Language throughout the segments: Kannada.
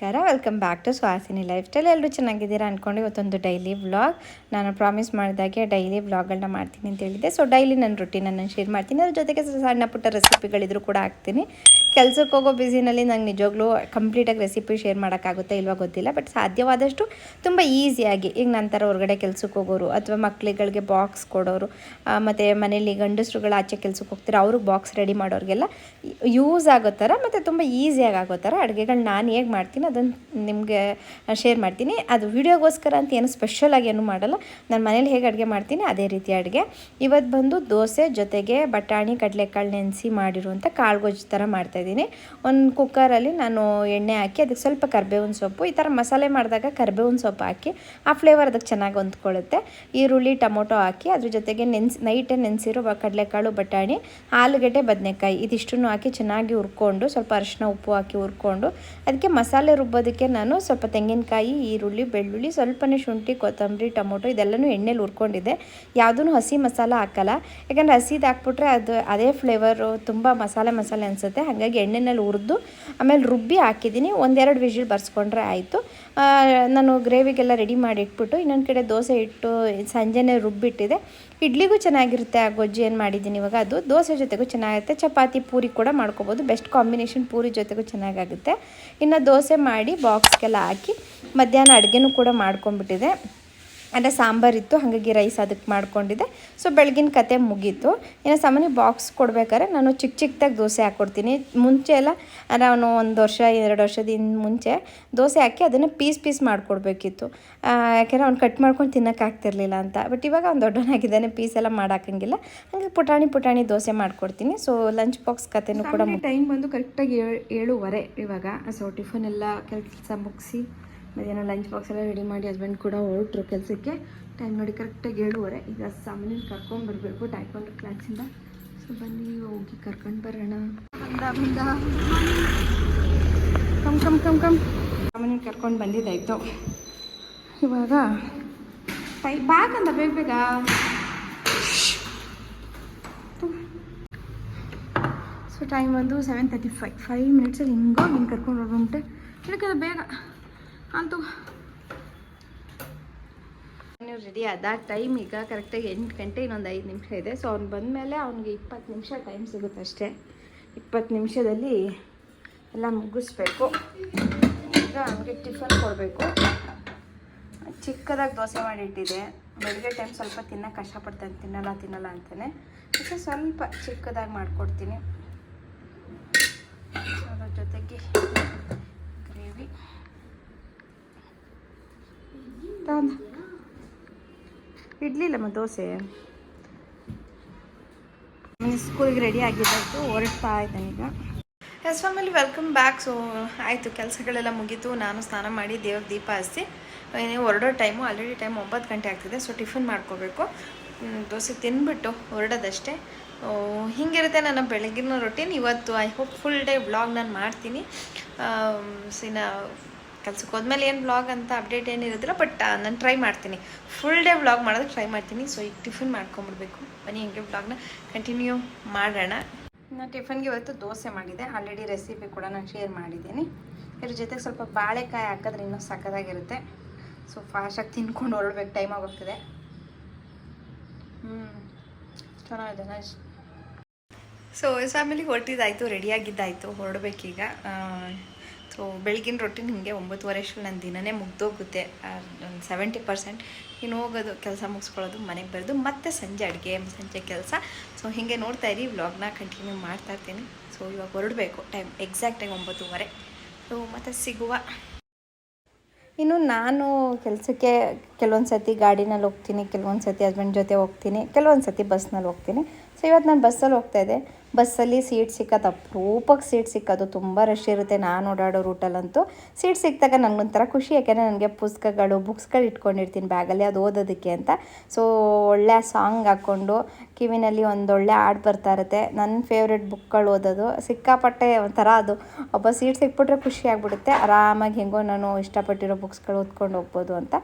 ನಮಸ್ಕಾರ. Welcome back to Suhasini lifestyle ಎಲ್ಲರೂ ಚೆನ್ನಾಗಿದ್ದೀರಾ ಅಂದ್ಕೊಂಡು ಇವತ್ತೊಂದು ಡೈಲಿ ವ್ಲಾಗ್ ನಾನು ಪ್ರಾಮಿಸ್ ಮಾಡಿದಾಗೆ ಡೈಲಿ ವ್ಲಾಗ್ಗಳನ್ನ ಮಾಡ್ತೀನಿ ಅಂತ ಹೇಳಿದ್ದೆ. ಸೊ ಡೈಲಿ ನನ್ನ ರುಟೀನನ್ನು ಶೇರ್ ಮಾಡ್ತೀನಿ. ಅದ್ರ ಜೊತೆಗೆ ಸಣ್ಣ ಪುಟ್ಟ ರೆಸಿಪಿಗಳಿದ್ರು ಕೂಡ ಹಾಕ್ತೀನಿ. ಕೆಲಸಕ್ಕೆ ಹೋಗೋ ಬ್ಯುಸಿನಲ್ಲಿ ನಂಗೆ ನಿಜವಾಗ್ಲೂ ಕಂಪ್ಲೀಟಾಗಿ ರೆಸಿಪಿ ಶೇರ್ ಮಾಡೋಕ್ಕಾಗುತ್ತೆ ಇಲ್ವಾ ಗೊತ್ತಿಲ್ಲ. ಬಟ್ ಸಾಧ್ಯವಾದಷ್ಟು ತುಂಬ ಈಸಿಯಾಗಿ ಈಗ ನಂತರ ಹೊರಗಡೆ ಕೆಲಸಕ್ಕೆ ಹೋಗೋರು ಅಥವಾ ಮಕ್ಕಳುಗಳಿಗೆ ಬಾಕ್ಸ್ ಕೊಡೋರು ಮತ್ತು ಮನೇಲಿ ಗಂಡಸರುಗಳು ಆಚೆ ಕೆಲಸಕ್ಕೆ ಹೋಗ್ತಾರೆ ಅವ್ರಿಗೆ ಬಾಕ್ಸ್ ರೆಡಿ ಮಾಡೋರಿಗೆಲ್ಲ ಯೂಸ್ ಆಗೋ ಥರ ಮತ್ತು ತುಂಬ ಈಸಿಯಾಗಿ ಆಗೋ ಥರ ಅಡುಗೆಗಳು ನಾನು ಹೇಗೆ ಮಾಡ್ತೀನಿ ಅದನ್ನು ನಿಮಗೆ ಶೇರ್ ಮಾಡ್ತೀನಿ. ಅದು ವಿಡಿಯೋಗೋಸ್ಕರ ಅಂತ ಏನು ಸ್ಪೆಷಲಾಗಿ ಏನು ಮಾಡಲ್ಲ. ನಾನು ಮನೇಲಿ ಹೇಗೆ ಅಡುಗೆ ಮಾಡ್ತೀನಿ, ಅದೇ ರೀತಿ ಅಡುಗೆ. ಇವತ್ತು ಬಂದು ದೋಸೆ ಜೊತೆಗೆ ಬಟಾಣಿ, ಕಡಲೆಕಾಳು ನೆನೆಸಿ ಮಾಡಿರುವಂಥ ಕಾಳುಗೊಜ್ಜು ಥರ ಮಾಡ್ತಾಯಿದ್ದೀನಿ ಒಂದು ಕುಕ್ಕರಲ್ಲಿ ನಾನು ಎಣ್ಣೆ ಹಾಕಿ ಅದಕ್ಕೆ ಸ್ವಲ್ಪ ಕರ್ಬೇವಿನ ಸೊಪ್ಪು, ಈ ಥರ ಮಸಾಲೆ ಮಾಡಿದಾಗ ಕರ್ಬೇವಿನ ಸೊಪ್ಪು ಹಾಕಿ, ಆ ಫ್ಲೇವರ್ ಅದಕ್ಕೆ ಚೆನ್ನಾಗಿ ಹೊಂದ್ಕೊಳ್ಳುತ್ತೆ. ಈರುಳ್ಳಿ, ಟೊಮೊಟೊ ಹಾಕಿ, ಅದ್ರ ಜೊತೆಗೆ ನೆನ್ಸಿ, ನೈಟೇ ನೆನೆಸಿರೋ ಕಡಲೆಕಾಳು, ಬಟಾಣಿ, ಆಲೂಗಡ್ಡೆ, ಬದನೆಕಾಯಿ, ಇದಿಷ್ಟನ್ನು ಹಾಕಿ ಚೆನ್ನಾಗಿ ಹುರ್ಕೊಂಡು, ಸ್ವಲ್ಪ ಅರಿಶಿನ ಉಪ್ಪು ಹಾಕಿ ಹುರ್ಕೊಂಡು, ಅದಕ್ಕೆ ಮಸಾಲೆ ರುಬ್ಬೋದಕ್ಕೆ ನಾನು ಸ್ವಲ್ಪ ತೆಂಗಿನಕಾಯಿ, ಈರುಳ್ಳಿ, ಬೆಳ್ಳುಳ್ಳಿ, ಸ್ವಲ್ಪನೇ ಶುಂಠಿ, ಕೊತ್ತಂಬರಿ, ಟೊಮೊಟೊ ಇದೆಲ್ಲನೂ ಎಣ್ಣೆಲಿ ಹುರ್ಕೊಂಡಿದ್ದೆ. ಯಾವುದೂ ಹಸಿ ಮಸಾಲ ಹಾಕಲ್ಲ. ಯಾಕಂದರೆ ಹಸಿದು ಹಾಕ್ಬಿಟ್ರೆ ಅದು ಅದೇ ಫ್ಲೇವರು ತುಂಬ ಮಸಾಲೆ ಮಸಾಲೆ ಅನಿಸುತ್ತೆ. ಹಾಗಾಗಿ ಎಣ್ಣೆನಲ್ಲಿ ಹುರಿದು ಆಮೇಲೆ ರುಬ್ಬಿ ಹಾಕಿದ್ದೀನಿ. ಒಂದೆರಡು ವಿಜಿಲ್ ಬರ್ಸ್ಕೊಂಡ್ರೆ ಆಯಿತು. ನಾನು ಗ್ರೇವಿಗೆಲ್ಲ ರೆಡಿ ಮಾಡಿ ಇಟ್ಬಿಟ್ಟು ಇನ್ನೊಂದು ಕಡೆ ದೋಸೆ ಇಟ್ಟು ಸಂಜೆನೇ ರುಬ್ಬಿಟ್ಟಿದೆ. ಇಡ್ಲಿಗೂ ಚೆನ್ನಾಗಿರುತ್ತೆ ಆ ಗೊಜ್ಜು. ಏನು ಮಾಡಿದ್ದೀನಿ ಇವಾಗ ಅದು. ದೋಸೆ ಜೊತೆಗೂ ಚೆನ್ನಾಗಿರುತ್ತೆ. ಚಪಾತಿ ಪೂರಿ ಕೂಡ ಮಾಡ್ಕೋಬೋದು. ಬೆಸ್ಟ್ ಕಾಂಬಿನೇಷನ್ ಪೂರಿ ಜೊತೆಗೂ ಚೆನ್ನಾಗಾಗುತ್ತೆ. ಇನ್ನು ದೋಸೆ ಮಾಡಿ ಬಾಕ್ಸ್ಗೆಲ್ಲ ಹಾಕಿ ಮಧ್ಯಾಹ್ನ ಅಡುಗೆನೂ ಕೂಡ ಮಾಡ್ಕೊಂಬಿಟ್ಟಿದೆ ಅಂದರೆ ಸಾಂಬಾರಿತ್ತು ಹಾಗಾಗಿ ರೈಸ್ ಅದಕ್ಕೆ ಮಾಡ್ಕೊಂಡಿದ್ದೆ. ಸೊ ಬೆಳಗಿನ ಕತೆ ಮುಗೀತು. ಇನ್ನು ಸಾಮಾನ್ಯ ಬಾಕ್ಸ್ ಕೊಡ್ಬೇಕಾದ್ರೆ ನಾನು ಚಿಕ್ಕ ಚಿಕ್ಕದಾಗಿ ದೋಸೆ ಹಾಕ್ಕೊಡ್ತೀನಿ ಮುಂಚೆ ಎಲ್ಲ ನಾನು ಒಂದು ವರ್ಷ ಎರಡು ವರ್ಷದಿಂದ ಮುಂಚೆ ದೋಸೆ ಹಾಕಿ ಅದನ್ನು ಪೀಸ್ ಪೀಸ್ ಮಾಡಿಕೊಡ್ಬೇಕಿತ್ತು. ಯಾಕೆಂದರೆ ಅವ್ನು ಕಟ್ ಮಾಡ್ಕೊಂಡು ತಿನ್ನೋಕ್ಕಾಗ್ತಿರ್ಲಿಲ್ಲ ಅಂತ. ಬಟ್ ಇವಾಗ ಅವ್ನು ದೊಡ್ಡವನಾಗಿದ್ದಾನೆ ಪೀಸ್ ಎಲ್ಲ ಮಾಡಾಕಂಗಿಲ್ಲ. ಹಾಗೆ ಪುಟಾಣಿ ಪುಟಾಣಿ ದೋಸೆ ಮಾಡಿಕೊಡ್ತೀನಿ. ಸೊ ಲಂಚ್ ಬಾಕ್ಸ್ ಕತೆನೂ ಕೂಡ ಟೈಮ್ ಬಂದು ಕರೆಕ್ಟಾಗಿ ಏಳು ಏಳುವರೆ ಇವಾಗ. ಸೊ ಟಿಫನ್ ಎಲ್ಲ ಕೆಲಸ ಮುಗಿಸಿ ಮಧ್ಯಾಹ್ನ ಲಂಚ್ ಬಾಕ್ಸ್ ಎಲ್ಲ ರೆಡಿ ಮಾಡಿ ಹಸ್ಬೆಂಡ್ ಕೂಡ ಹೊರಟ್ರು ಕೆಲಸಕ್ಕೆ. ಟೈಮ್ ನೋಡಿ ಕರೆಕ್ಟಾಗಿ ಏಳುವರೆ. ಈಗ ಸಾಮಾನ್ಯ ಕರ್ಕೊಂಡ್ಬರ್ಬೇಕು ಟೈಕೊಂಡು ಕ್ಲಾಸಿಂದ ಸೊ ಬನ್ನಿ, ಹೋಗಿ ಕರ್ಕೊಂಡು ಬರೋಣ. ಬಂದ ಬಂದ. ಕಮ್ ಕಮ್ ಕಮ್ ಕಮ್ ಸಾಮಾನ್ಯ ಕರ್ಕೊಂಡು ಬಂದಿದ್ದಾಯ್ತು. ಇವಾಗ ಟೈ ಅಂತ ಬೇಗ ಬೇಗ. ಸೊ ಟೈಮ್ ಬಂದು ಸೆವೆನ್ ತರ್ಟಿ ಫೈವ್ ಫೈವ್ ಮಿನಿಟ್ಸಲ್ಲಿ ಹಿಂಗೋ ಹಿಂಗೆ ಕರ್ಕೊಂಡು ಹೋಗ್ಬಿಟ್ಟೆ ಇದಕ್ಕೆ ಬೇಗ. ಅಂತೂ ನೀವು ರೆಡಿ ಆದ ಟೈಮ್ ಈಗ ಕರೆಕ್ಟಾಗಿ ಎಂಟು ಗಂಟೆ ಇನ್ನೊಂದು ಐದು ನಿಮಿಷ ಇದೆ. ಸೊ ಅವ್ನು ಬಂದಮೇಲೆ ಅವ್ನಿಗೆ ಇಪ್ಪತ್ತು ನಿಮಿಷ ಟೈಮ್ ಸಿಗುತ್ತೆ ಅಷ್ಟೇ. ಇಪ್ಪತ್ತು ನಿಮಿಷದಲ್ಲಿ ಎಲ್ಲ ಮುಗಿಸ್ಬೇಕು. ಈಗ ಅವ್ನಿಗೆ ಟಿಫನ್ ಕೊಡಬೇಕು. ಚಿಕ್ಕದಾಗಿ ದೋಸೆ ಮಾಡಿಟ್ಟಿದೆ ಬೆಳಗ್ಗೆ ಟೈಮ್ ಸ್ವಲ್ಪ ತಿನ್ನೋಕೆ ಕಷ್ಟಪಡ್ತಾನೆ. ತಿನ್ನಲ್ಲ ತಿನ್ನಲ್ಲ ಅಂತಾನೆ. ಅದಕ್ಕೆ ಸ್ವಲ್ಪ ಚಿಕ್ಕದಾಗಿ ಮಾಡಿಕೊಡ್ತೀನಿ. ಅದ್ರ ಜೊತೆಗೆ ಗ್ರೇವಿ ತಂದ ಇಡ್ಲಿಲ್ಲಮ್ಮ ದೋಸೆ. ಸ್ಕೂಲಿಗೆ ರೆಡಿ ಆಗಿದ್ದಾಯ್ತು ಹೊರಡ್ತಾ ಇದ್ದಾನೆ ಈಗ. Yes family welcome back so ಆಯಿತು, ಕೆಲಸಗಳೆಲ್ಲ ಮುಗೀತು. ನಾನು ಸ್ನಾನ ಮಾಡಿ ದೇವ್ರ ದೀಪ ಹಚ್ಚಿ ಹೊರಡೋ ಟೈಮು ಆಲ್ರೆಡಿ ಟೈಮ್ ಒಂಬತ್ತು ಗಂಟೆ ಆಗ್ತಿದೆ ಸೊ ಟಿಫಿನ್ ಮಾಡ್ಕೋಬೇಕು. ದೋಸೆ ತಿಂದ್ಬಿಟ್ಟು ಹೊರಡೋದಷ್ಟೇ. ಹಿಂಗಿರುತ್ತೆ ನನ್ನ ಬೆಳಗಿನ ರೊಟೀನ್ ಇವತ್ತು I hope full day vlog ನಾನು ಮಾಡ್ತೀನಿ. ಸಿನ ಕೆಲ್ಸಕ್ಕೆ ಹೋದ್ಮೇಲೆ ಏನು ವ್ಲಾಗ್ ಅಂತ ಅಪ್ಡೇಟ್ ಏನಿರೋದಿಲ್ಲ ಬಟ್ ನಾನು ಟ್ರೈ ಮಾಡ್ತೀನಿ. ಫುಲ್ ಡೇ ವ್ಲಾಗ್ ಮಾಡೋದಕ್ಕೆ ಟ್ರೈ ಮಾಡ್ತೀನಿ. ಸೊ ಈಗ ಟಿಫಿನ್ ಮಾಡ್ಕೊಂಬಿಡ್ಬೇಕು. ಬನ್ನಿ, ಹಿಂಗೆ ವ್ಲಾಗ್ನ ಕಂಟಿನ್ಯೂ ಮಾಡೋಣ. ನಾನು ಟಿಫನ್ಗೆ ಇವತ್ತು ದೋಸೆ ಮಾಡಿದೆ. ಆಲ್ರೆಡಿ ರೆಸಿಪಿ ಕೂಡ ನಾನು ಶೇರ್ ಮಾಡಿದ್ದೀನಿ. ಇದ್ರ ಜೊತೆಗೆ ಸ್ವಲ್ಪ ಬಾಳೆಕಾಯಿ ಹಾಕಿದ್ರೆ ಇನ್ನೂ ಸಕ್ಕದಾಗಿರುತ್ತೆ ಸೊ ಫಾಸ್ಟಾಗಿ ತಿನ್ಕೊಂಡು ಹೊರಡ್ಬೇಕು. ಟೈಮ್ ಆಗೋಗ್ತದೆ. ಹ್ಞೂ ಚೆನ್ನಾಗಿದೆ ನೈಸ್ ಸೊ ಫ್ಯಾಮಿಲಿಗೆ ಹೊರಟಿದ್ದಾಯಿತು ರೆಡಿಯಾಗಿದ್ದಾಯಿತು ಹೊರಡ್ಬೇಕೀಗ. ಸೊ ಬೆಳಗಿನ ರೊಟ್ಟಿ ಹಿಂಗೆ ಒಂಬತ್ತುವರೆ ಅಷ್ಟು ನನ್ನ ದಿನನೇ ಮುಗ್ದೋಗುತ್ತೆ. ಒಂದು ಸೆವೆಂಟಿ ಪರ್ಸೆಂಟ್ ಇನ್ನು ಹೋಗೋದು, ಕೆಲಸ ಮುಗಿಸ್ಕೊಳ್ಳೋದು, ಮನೆಗೆ ಬರೋದು, ಮತ್ತೆ ಸಂಜೆ ಅಡುಗೆ, ಸಂಜೆ ಕೆಲಸ. ಸೊ ಹೀಗೆ ನೋಡ್ತಾ ಇರಿ ವ್ಲಾಗ್ನ ಕಂಟಿನ್ಯೂ ಮಾಡ್ತಾ ಇರ್ತೀನಿ. ಸೊ ಇವಾಗ ಹೊರಡಬೇಕು ಟೈಮ್ ಎಕ್ಸಾಕ್ಟಾಗಿ ಒಂಬತ್ತುವರೆ. ಸೊ ಮತ್ತೆ ಸಿಗುವ. ಇನ್ನು ನಾನು ಕೆಲಸಕ್ಕೆ ಕೆಲವೊಂದು ಸತಿ ಗಾಡಿನಲ್ಲಿ ಹೋಗ್ತೀನಿ ಕೆಲವೊಂದು ಸತಿ ಹಸ್ಬೆಂಡ್ ಜೊತೆ ಹೋಗ್ತೀನಿ ಕೆಲವೊಂದು ಸತಿ ಬಸ್ನಲ್ಲಿ ಹೋಗ್ತೀನಿ. ಸೊ ಇವತ್ತು ನಾನು ಬಸ್ಸಲ್ಲಿ ಹೋಗ್ತಾ ಇದ್ದೆ. ಬಸ್ಸಲ್ಲಿ ಸೀಟ್ ಸಿಕ್ಕತ್ತು ಅಪರೂಪಕ್ಕೆ ಸೀಟ್ ಸಿಕ್ಕೋದು. ತುಂಬ ರಶ್ ಇರುತ್ತೆ. ನಾನು ಓಡಾಡೋ ರೂಟಲ್ಲಂತೂ ಸೀಟ್ ಸಿಕ್ಕಿದಾಗ ನನಗೊಂಥರ ಖುಷಿ. ಯಾಕೆಂದರೆ ನನಗೆ ಪುಸ್ತಕಗಳು, ಬುಕ್ಸ್ಗಳು ಇಟ್ಕೊಂಡಿರ್ತೀನಿ ಬ್ಯಾಗಲ್ಲಿ. ಅದು ಓದೋದಕ್ಕೆ ಅಂತ. ಸೊ ಒಳ್ಳೆ ಸಾಂಗ್ ಹಾಕ್ಕೊಂಡು ಕಿವಿನಲ್ಲಿ ಒಂದೊಳ್ಳೆ ಹಾಡು ಬರ್ತಾ ಇರುತ್ತೆ. ನನ್ನ ಫೇವ್ರೆಟ್ ಬುಕ್ಗಳು ಓದೋದು. ಸಿಕ್ಕಾಪಟ್ಟೆ ಒಂಥರ ಅದು. ಒಬ್ಬ ಸೀಟ್ ಸಿಕ್ಬಿಟ್ರೆ ಖುಷಿ ಆಗ್ಬಿಡುತ್ತೆ. ಆರಾಮಾಗಿ ಹೆಂಗೋ ನಾನು ಇಷ್ಟಪಟ್ಟಿರೋ ಬುಕ್ಸ್ಗಳು ಓದ್ಕೊಂಡು ಹೋಗ್ಬೋದು ಅಂತ.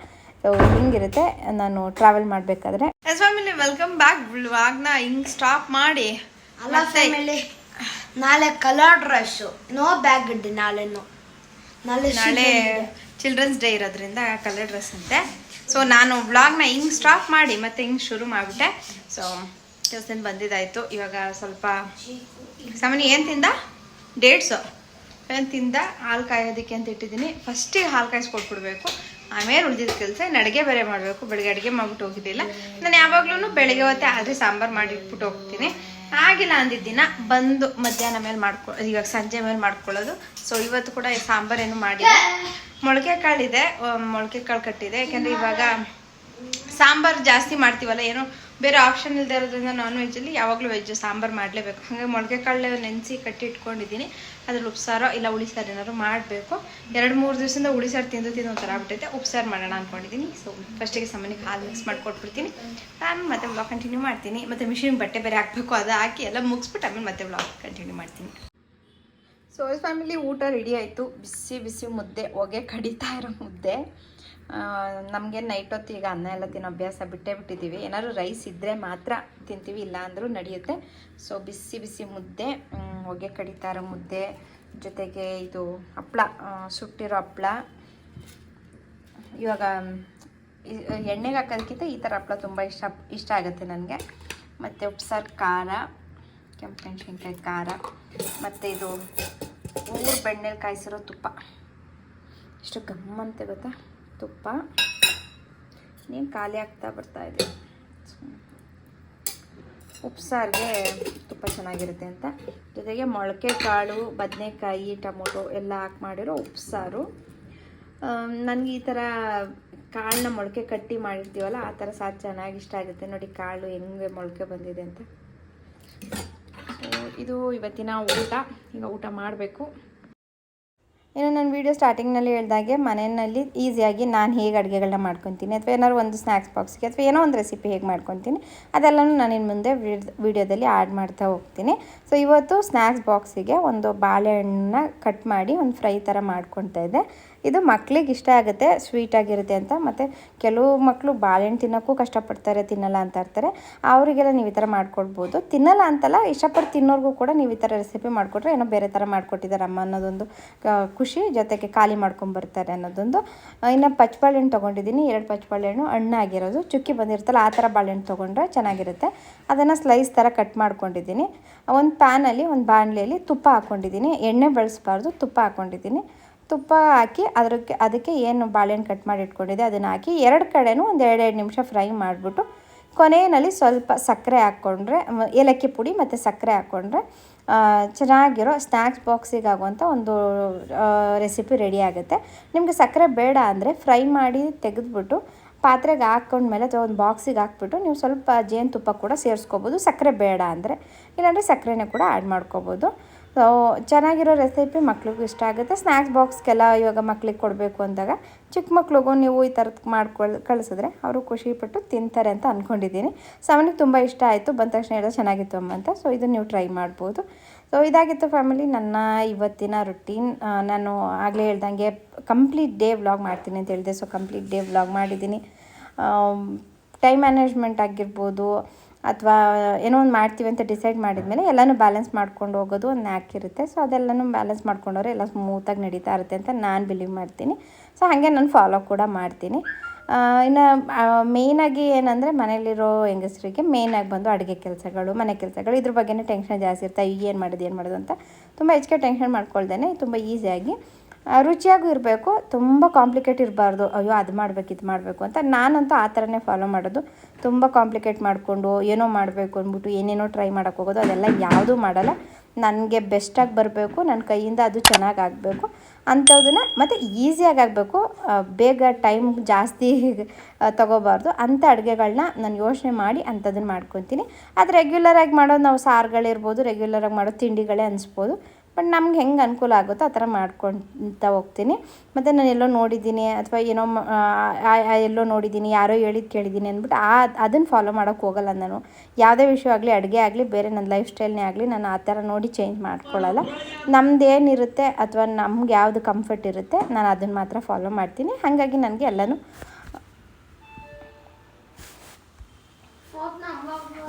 ಸೊ ಹಿಂಗಿರುತ್ತೆ. ನಾನು ಟ್ರಾವೆಲ್ ಮಾಡಬೇಕಾದ್ರೆ. ಫ್ಯಾಮಿಲಿ ವೆಲ್ಕಮ್ ಬ್ಯಾಕ್ ಆಗ್ನ ಹಿಂಗೆ ಸ್ಟಾಪ್ ಮಾಡಿ. ಅಲ್ಲ ಫ್ಯಾಮಿಲಿ ನಾಳೆ ಕಲರ್ ಡ್ರೆಸ್ಸು ನೋ ಬ್ಯಾಗ್ ಇಡ್ಡಿ ನಾಳೆನು. ನಾಳೆ ನಾಳೆ ಚಿಲ್ಡ್ರನ್ಸ್ ಡೇ ಇರೋದ್ರಿಂದ ಕಲರ್ ಡ್ರೆಸ್ ಅಂತೆ. ಸೊ ನಾನು ವ್ಲಾಗ್ನ ಹಿಂಗೆ ಸ್ಟಾಪ್ ಮಾಡಿ ಮತ್ತೆ ಹಿಂಗೆ ಶುರು ಮಾಡಿಬಿಟ್ಟೆ. ಸೊ ಕೆಲಸದಿಂದ ಬಂದಿದ್ದಾಯ್ತು. ಇವಾಗ ಸ್ವಲ್ಪ ಸಾಮಾನ್ಯ ಏನು ತಿಂದ? ಡೇಟ್ಸು ಏನು ತಿಂದ? ಹಾಲು ಕಾಯೋದಕ್ಕೆ ಅಂತ ಇಟ್ಟಿದ್ದೀನಿ. ಫಸ್ಟಿಗೆ ಹಾಲು ಕಾಯಿಸ್ಕೊಟ್ಬಿಡ್ಬೇಕು. ಆಮೇಲೆ ಉಳಿದಿದ್ದ ಕೆಲಸ ಇನ್ನು ಅಡುಗೆ ಬೇರೆ ಮಾಡಬೇಕು. ಬೆಳಗ್ಗೆ ಅಡುಗೆ ಮಾಡ್ಬಿಟ್ಟು ಹೋಗಿದ್ದಿಲ್ಲ. ನಾನು ಯಾವಾಗ್ಲೂ ಬೆಳಗ್ಗೆ ಹೊತ್ತೆ ಆದರೆ ಸಾಂಬಾರು ಮಾಡಿಟ್ಬಿಟ್ಟು ಹೋಗ್ತೀನಿ. ಆಗಿಲ್ಲ ಅಂದಿದ್ದಿನ, ಬಂದು ಮಧ್ಯಾಹ್ನ ಮೇಲೆ ಮಾಡ್ಕೊ ಇವಾಗ ಸಂಜೆ ಮೇಲೆ ಮಾಡ್ಕೊಳ್ಳೋದು. ಸೊ ಇವತ್ತು ಕೂಡ ಸಾಂಬಾರೇನು ಮಾಡಿಲ್ಲ. ಮೊಳಕೆ ಕಾಳಿದೆ ಮೊಳಕೆ ಕಾಳು ಕಟ್ಟಿದೆ. ಯಾಕೆಂದರೆ ಇವಾಗ ಸಾಂಬಾರು ಜಾಸ್ತಿ ಮಾಡ್ತೀವಲ್ಲ, ಏನೋ ಬೇರೆ ಆಪ್ಷನ್ ಇಲ್ಲದೆ ಇರೋದ್ರಿಂದ ನಾನ್ ವೆಜ್ಜಲ್ಲಿ ಯಾವಾಗಲೂ ವೆಜ್ ಸಾಂಬಾರು ಮಾಡಲೇಬೇಕು. ಹಾಗೆ ಮೊಳಕೆ ಕಾಳು ನೆನೆಸಿ ಕಟ್ಟಿ ಇಟ್ಕೊಂಡಿದ್ದೀನಿ. ಅದ್ರಲ್ಲಿ ಉಪ್ಸಾರೋ ಇಲ್ಲ ಉಳಿಸಾರು ಏನಾದ್ರು ಮಾಡಬೇಕು. ಎರಡು ಮೂರು ದಿವಸದಿಂದ ಉಳಿಸಾರು ತಿಂದು ತಿಂದು ಒಂಥರ ಆಗ್ಬಿಟ್ಟೈತೆ. ಉಪ್ಸಾರು ಮಾಡೋಣ ಅಂದ್ಕೊಂಡಿದ್ದೀನಿ ಸೊ ಫಸ್ಟಿಗೆ ಸಾಮಾನ್ಯಕ್ಕೆ ಹಾಲು ಮಿಕ್ಸ್ ಮಾಡಿಕೊಟ್ಬಿಡ್ತೀನಿ. ಆಮೇಲೆ ಮತ್ತೆ ವ್ಲಾಗ್ ಕಂಟಿನ್ಯೂ ಮಾಡ್ತೀನಿ. ಮತ್ತು ಮಿಷಿನ್ ಬಟ್ಟೆ ಬೇರೆ ಹಾಕ್ಬೇಕು, ಅದು ಹಾಕಿ ಎಲ್ಲ ಮುಗಿಸ್ಬಿಟ್ಟು ಆಮೇಲೆ ಮತ್ತೆ ವ್ಲಾಗ್ ಕಂಟಿನ್ಯೂ ಮಾಡ್ತೀನಿ. ಸೊ ಫ್ಯಾಮಿಲಿ ಊಟ ರೆಡಿ ಆಯಿತು. ಬಿಸಿ ಬಿಸಿ ಮುದ್ದೆ, ಹೊಗೆ ಕಡಿತಾ ಇರೋ ಮುದ್ದೆ. ನಮಗೆ ನೈಟ್ ಹೊತ್ತು ಈಗ ಅನ್ನ ಎಲ್ಲ ತಿನ್ನೋ ಅಭ್ಯಾಸ ಬಿಟ್ಟೇ ಬಿಟ್ಟಿದ್ದೀವಿ. ಏನಾದ್ರು ರೈಸ್ ಇದ್ದರೆ ಮಾತ್ರ ತಿಂತೀವಿ ಇಲ್ಲ ಅಂದರೂ ನಡೆಯುತ್ತೆ. ಸೊ ಬಿಸಿ ಬಿಸಿ ಮುದ್ದೆ ಹೊಗೆ ಕಡಿತಾರ ಮುದ್ದೆ, ಜೊತೆಗೆ ಇದು ಹಪ್ಪಳ ಸುಟ್ಟಿರೋ ಹಪ್ಪಳ ಇವಾಗ ಎಣ್ಣೆಗೆ ಹಾಕೋದಕ್ಕಿಂತ ಈ ಥರ ಹಪ್ಪಳ ತುಂಬ ಇಷ್ಟ ಇಷ್ಟ ಆಗುತ್ತೆ ನನಗೆ. ಮತ್ತು ಉಪ್ಸಾರು ಖಾರ, ಕೆಂಪು ಮೆಣಸಿನ್ಕಾಯಿ ಖಾರ, ಮತ್ತು ಇದು ಊರು ಬೆಣ್ಣೆಲಿ ಕಾಯಿಸಿರೋ ತುಪ್ಪ. ಇಷ್ಟು ಗಮ್ಮಂತೆ ಗೊತ್ತಾ? ತುಪ್ಪ. ನೀನು ಖಾಲಿ ಆಗ್ತಾ ಬರ್ತಾ ಇದೆ. ಉಪ್ಸಾರಿಗೆ ತುಪ್ಪ ಚೆನ್ನಾಗಿರುತ್ತೆ ಅಂತ. ಜೊತೆಗೆ ಮೊಳಕೆ ಕಾಳು ಬದನೆಕಾಯಿ, ಟೊಮೊಟೊ ಎಲ್ಲ ಹಾಕಿ ಮಾಡಿರೋ ಉಪ್ಸಾರು. ನನಗೆ ಈ ಥರ ಕಾಳನ್ನ ಮೊಳಕೆ ಕಟ್ಟಿ ಮಾಡಿರ್ತೀವಲ್ಲ, ಆ ಥರ ಸಾರು ಚೆನ್ನಾಗಿ ಇಷ್ಟ ಆಗುತ್ತೆ. ನೋಡಿ ಕಾಳು ಹೆಂಗೆ ಮೊಳಕೆ ಬಂದಿದೆ ಅಂತ. ಇದು ಇವತ್ತಿನ ಊಟ. ಈಗ ಊಟ ಮಾಡಬೇಕು. ಇನ್ನು ನಾನು ವೀಡಿಯೋ ಸ್ಟಾರ್ಟಿಂಗ್ನಲ್ಲಿ ಹೇಳ್ದಾಗೆ ಮನೆಯಲ್ಲಿ ಈಸಿಯಾಗಿ ನಾನು ಹೇಗೆ ಅಡುಗೆಗಳನ್ನ ಮಾಡ್ಕೊತೀನಿ ಅಥವಾ ಏನಾದ್ರು ಒಂದು ಸ್ನ್ಯಾಕ್ಸ್ ಬಾಕ್ಸ್ಗೆ ಅಥವಾ ಏನೋ ಒಂದು ರೆಸಿಪಿ ಹೇಗೆ ಮಾಡ್ಕೊತೀನಿ, ಅದೆಲ್ಲನೂ ನಾನು ಇನ್ನು ಮುಂದೆ ವೀಡಿಯೋದಲ್ಲಿ ಆ್ಯಡ್ ಮಾಡ್ತಾ ಹೋಗ್ತೀನಿ. ಸೊ ಇವತ್ತು ಸ್ನ್ಯಾಕ್ಸ್ ಬಾಕ್ಸಿಗೆ ಒಂದು ಬಾಳೆಹಣ್ಣನ್ನ ಕಟ್ ಮಾಡಿ ಒಂದು ಫ್ರೈ ಥರ ಮಾಡ್ಕೊತಾ ಇದ್ದೆ. ಇದು ಮಕ್ಳಿಗೆ ಇಷ್ಟ ಆಗುತ್ತೆ ಸ್ವೀಟ್ ಆಗಿರುತ್ತೆ ಅಂತ. ಮತ್ತು ಕೆಲವು ಮಕ್ಕಳು ಬಾಳೆಹಣ್ಣು ತಿನ್ನೋಕ್ಕೂ ಕಷ್ಟಪಡ್ತಾರೆ, ತಿನ್ನಲ್ಲ ಅಂತ ಇರ್ತಾರೆ. ಅವರಿಗೆಲ್ಲ ನೀವು ಈ ಥರ ಮಾಡ್ಕೊಡ್ಬೋದು. ತಿನ್ನಲ್ಲ ಅಂತಲ್ಲ, ಇಷ್ಟಪಟ್ಟು ತಿನ್ನೋರ್ಗೂ ಕೂಡ ನೀವು ಈ ಥರ ರೆಸಿಪಿ ಮಾಡಿಕೊಟ್ರೆ ಏನೋ ಬೇರೆ ಥರ ಮಾಡಿಕೊಟ್ಟಿದ್ದಾರೆ ಅಮ್ಮ ಅನ್ನೋದೊಂದು ಖುಷಿ ಜೊತೆಗೆ ಖಾಲಿ ಮಾಡ್ಕೊಂಬರ್ತಾರೆ ಅನ್ನೋದೊಂದು. ಇನ್ನು ಪಚ್ಚಬಾಳೆಹಣ್ಣು ತೊಗೊಂಡಿದ್ದೀನಿ. ಎರಡು ಪಚ್ಚಬಾಳೆಹಣ್ಣು ಹಣ್ಣಾಗಿರೋದು ಚುಕ್ಕಿ ಬಂದಿರ್ತಲ್ಲ ಆ ಥರ ಬಾಳೆಹಣ್ಣು ತೊಗೊಂಡ್ರೆ ಚೆನ್ನಾಗಿರುತ್ತೆ. ಅದನ್ನು ಸ್ಲೈಸ್ ಥರ ಕಟ್ ಮಾಡ್ಕೊಂಡಿದ್ದೀನಿ. ಒಂದು ಪ್ಯಾನಲ್ಲಿ ಒಂದು ಬಾಣಲೆಯಲ್ಲಿ ತುಪ್ಪ ಹಾಕ್ಕೊಂಡಿದ್ದೀನಿ ಎಣ್ಣೆ ಬಳಸಬಾರ್ದು, ತುಪ್ಪ ಹಾಕ್ಕೊಂಡಿದ್ದೀನಿ ತುಪ್ಪ ಹಾಕಿ ಅದಕ್ಕೆ ಅದಕ್ಕೆ ಏನು ಬಾಳೆಹಣ್ಣು ಕಟ್ ಮಾಡಿ ಇಟ್ಕೊಂಡಿದ್ದೆ, ಅದನ್ನು ಹಾಕಿ ಎರಡು ಕಡೆನೂ ಒಂದು ಎರಡೆರಡು ನಿಮಿಷ ಫ್ರೈ ಮಾಡಿಬಿಟ್ಟು ಕೊನೆಯಲ್ಲಿ ಸ್ವಲ್ಪ ಸಕ್ಕರೆ ಹಾಕ್ಕೊಂಡ್ರೆ ಏಲಕ್ಕಿ ಪುಡಿ ಮತ್ತು ಸಕ್ಕರೆ ಹಾಕ್ಕೊಂಡ್ರೆ ಚೆನ್ನಾಗಿರೋ ಸ್ನ್ಯಾಕ್ಸ್ ಬಾಕ್ಸಿಗೆ ಆಗುವಂಥ ಒಂದು ರೆಸಿಪಿ ರೆಡಿ ಆಗುತ್ತೆ. ನಿಮಗೆ ಸಕ್ಕರೆ ಬೇಡ ಅಂದರೆ ಫ್ರೈ ಮಾಡಿ ತೆಗೆದುಬಿಟ್ಟು ಪಾತ್ರೆಗೆ ಹಾಕ್ಕೊಂಡ್ಮೇಲೆ ಅಥವಾ ಒಂದು ಬಾಕ್ಸಿಗೆ ಹಾಕ್ಬಿಟ್ಟು ನೀವು ಸ್ವಲ್ಪ ಜೇನುತುಪ್ಪ ಕೂಡ ಸೇರಿಸ್ಕೋಬೋದು. ಸಕ್ಕರೆ ಬೇಡ ಅಂದರೆ, ಇಲ್ಲಾಂದರೆ ಸಕ್ಕರೆನೇ ಕೂಡ ಆ್ಯಡ್ ಮಾಡ್ಕೋಬೋದು. ಸೊ ಚೆನ್ನಾಗಿರೋ ರೆಸಿಪಿ ಮಕ್ಳಿಗೂ ಇಷ್ಟ ಆಗುತ್ತೆ. ಸ್ನ್ಯಾಕ್ಸ್ ಬಾಕ್ಸ್ಗೆಲ್ಲ ಇವಾಗ ಮಕ್ಳಿಗೆ ಕೊಡಬೇಕು ಅಂದಾಗ ಚಿಕ್ಕ ಮಕ್ಳಿಗೂ ನೀವು ಈ ಥರದ್ದು ಮಾಡ್ಕೊಳ್, ಕಳಿಸಿದ್ರೆ ಅವರು ಖುಷಿಪಟ್ಟು ತಿಂತಾರೆ ಅಂತ ಅಂದ್ಕೊಂಡಿದ್ದೀನಿ ಅವನಿಗೆ ತುಂಬ ಇಷ್ಟ ಆಯಿತು. ಬಂದ ತಕ್ಷಣ ಹೇಳೋ ಚೆನ್ನಾಗಿತ್ತು ಅಮ್ಮ ಅಂತ. ಸೊ ಇದನ್ನು ನೀವು ಟ್ರೈ ಮಾಡ್ಬೋದು. ಸೊ ಇದಾಗಿತ್ತು ಫ್ಯಾಮಿಲಿ ನನ್ನ ಇವತ್ತಿನ ರುಟೀನ್ ನಾನು ಆಗಲೇ ಹೇಳ್ದಂಗೆ ಕಂಪ್ಲೀಟ್ ಡೇ ವ್ಲಾಗ್ ಮಾಡ್ತೀನಿ ಅಂತ ಹೇಳಿದೆ. ಸೊ ಕಂಪ್ಲೀಟ್ ಡೇ ವ್ಲಾಗ್ ಮಾಡಿದ್ದೀನಿ. ಟೈಮ್ ಮ್ಯಾನೇಜ್ಮೆಂಟ್ ಆಗಿರ್ಬೋದು. ಅಥವಾ ಏನೋ ಒಂದು ಮಾಡ್ತೀವಿ ಅಂತ ಡಿಸೈಡ್ ಮಾಡಿದ್ಮೇಲೆ ಎಲ್ಲನೂ ಬ್ಯಾಲೆನ್ಸ್ ಮಾಡ್ಕೊಂಡು ಹೋಗೋದು ಒಂದು ನ್ಯಾಕ್ ಇರುತ್ತೆ. ಸೊ ಅದೆಲ್ಲನೂ ಬ್ಯಾಲೆನ್ಸ್ ಮಾಡ್ಕೊಂಡವ್ರೆ ಎಲ್ಲ ಸ್ಮೂತಾಗಿ ನಡೀತಾ ಇರುತ್ತೆ ಅಂತ ನಾನು ಬಿಲೀವ್ ಮಾಡ್ತೀನಿ. ಸೊ ಹಾಗೆ ನಾನು ಫಾಲೋ ಕೂಡ ಮಾಡ್ತೀನಿ. ಇನ್ನು ಮೇಯ್ನಾಗಿ ಏನಂದರೆ ಮನೇಲಿರೋ ಹೆಂಗಸರಿಗೆ ಮೇಯ್ನಾಗಿ ಬಂದು ಅಡುಗೆ ಕೆಲಸಗಳು, ಮನೆ ಕೆಲಸಗಳು ಇದ್ರ ಬಗ್ಗೆನೇ ಟೆನ್ಷನ್ ಜಾಸ್ತಿ ಇರ್ತಾ, ಏನು ಮಾಡೋದು ಏನು ಮಾಡೋದು ಅಂತ ತುಂಬ ಹೆಚ್ಚಿಗೆ ಟೆನ್ಷನ್ ಮಾಡ್ಕೊಳ್ದೇ ತುಂಬ ಈಸಿಯಾಗಿ ರುಚಿಯಾಗೂ ಇರಬೇಕು, ತುಂಬ ಕಾಂಪ್ಲಿಕೇಟ್ ಇರಬಾರ್ದು. ಅಯ್ಯೋ, ಅದು ಮಾಡಬೇಕು, ಇದು ಮಾಡಬೇಕು ಅಂತ ನಾನಂತೂ ಆ ಥರನೇ ಫಾಲೋ ಮಾಡೋದು. ತುಂಬ ಕಾಂಪ್ಲಿಕೇಟ್ ಮಾಡಿಕೊಂಡು, ಏನೋ ಮಾಡಬೇಕು ಅಂದ್ಬಿಟ್ಟು ಏನೇನೋ ಟ್ರೈ ಮಾಡೋಕ್ಕೆ ಹೋಗೋದು, ಅದೆಲ್ಲ ಯಾವುದೂ ಮಾಡಲ್ಲ. ನನಗೆ ಬೆಸ್ಟಾಗಿ ಬರಬೇಕು ನನ್ನ ಕೈಯಿಂದ ಅದು ಚೆನ್ನಾಗಿ ಆಗಬೇಕು. ಅಂಥದನ್ನ ಮತ್ತು ಈಸಿಯಾಗಿ ಆಗಬೇಕು ಬೇಗ ಟೈಮ್ ಜಾಸ್ತಿ ತೊಗೋಬಾರ್ದು. ಅಂಥ ಅಡುಗೆಗಳನ್ನ ನಾನು ಯೋಚನೆ ಮಾಡಿ ಅಂಥದ್ದನ್ನು ಮಾಡ್ಕೊತೀನಿ. ಅದು ರೆಗ್ಯುಲರಾಗಿ ಮಾಡೋದು ನಾವು ಸಾರುಗಳಿರ್ಬೋದು ರೆಗ್ಯುಲರಾಗಿ ಮಾಡೋ ತಿಂಡಿಗಳೇ ಅನಿಸ್ಬೋದು. ಬಟ್ ನಮ್ಗೆ ಹೆಂಗೆ ಅನುಕೂಲ ಆಗುತ್ತೋ ಆ ಥರ ಮಾಡ್ಕೊತ ಹೋಗ್ತೀನಿ. ಮತ್ತು ನಾನು ಎಲ್ಲೋ ನೋಡಿದ್ದೀನಿ ಅಥವಾ ಏನೋ ಎಲ್ಲೋ ನೋಡಿದ್ದೀನಿ, ಯಾರೋ ಹೇಳಿದ್ದು ಕೇಳಿದ್ದೀನಿ ಅಂದ್ಬಿಟ್ಟು ಆ, ಅದನ್ನು ಫಾಲೋ ಮಾಡೋಕೆ ಹೋಗಲ್ಲ ನಾನು. ಯಾವುದೇ ವಿಷಯ ಆಗಲಿ, ಅಡುಗೆ ಆಗಲಿ, ಬೇರೆ ನನ್ನ ಲೈಫ್ ಸ್ಟೈಲ್ನೇ ಆಗಲಿ ನಾನು ಆ ಥರ ನೋಡಿ ಚೇಂಜ್ ಮಾಡ್ಕೊಳ್ಳಲ್ಲ ನಮ್ಮದೇನಿರುತ್ತೆ ಅಥವಾ ನಮ್ಗೆ ಯಾವುದು ಕಂಫರ್ಟ್ ಇರುತ್ತೆ, ನಾನು ಅದನ್ನು ಮಾತ್ರ ಫಾಲೋ ಮಾಡ್ತೀನಿ. ಹಾಗಾಗಿ ನನಗೆ ಎಲ್ಲನೂ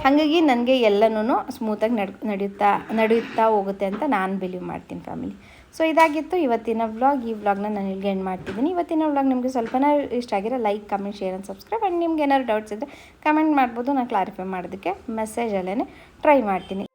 ಹಾಗಾಗಿ ನನಗೆ ಎಲ್ಲನೂ ಸ್ಮೂತಾಗಿ ನಡ್ ನಡೆಯುತ್ತಾ ನಡೆಯುತ್ತಾ ಹೋಗುತ್ತೆ ಅಂತ ನಾನು ಬಿಲೀವ್ ಮಾಡ್ತೀನಿ ಫ್ಯಾಮಿಲಿ ಸೊ ಇದಾಗಿತ್ತು ಇವತ್ತಿನ ವ್ಲಾಗ್ ಈ ವ್ಲಾಗ್ನ ನಾನು ಇಲ್ಲಿಗೆ ಎಂಡ್ ಮಾಡ್ತಿದ್ದೀನಿ. ಇವತ್ತಿನ ವ್ಲಾಗ್ ನಿಮಗೆ ಸ್ವಲ್ಪನೇ ಇಷ್ಟ ಆಗಿರೋ like comment share and subscribe and ನಿಮ್ಗೆ ಏನಾದ್ರು ಡೌಟ್ಸ್ ಇದ್ದರೆ ಕಮೆಂಟ್ ಮಾಡ್ಬೋದು. ನಾನು ಕ್ಲಾರಿಫೈ ಮಾಡೋದಕ್ಕೆ ಮೆಸೇಜಲ್ಲೇ ಟ್ರೈ ಮಾಡ್ತೀನಿ.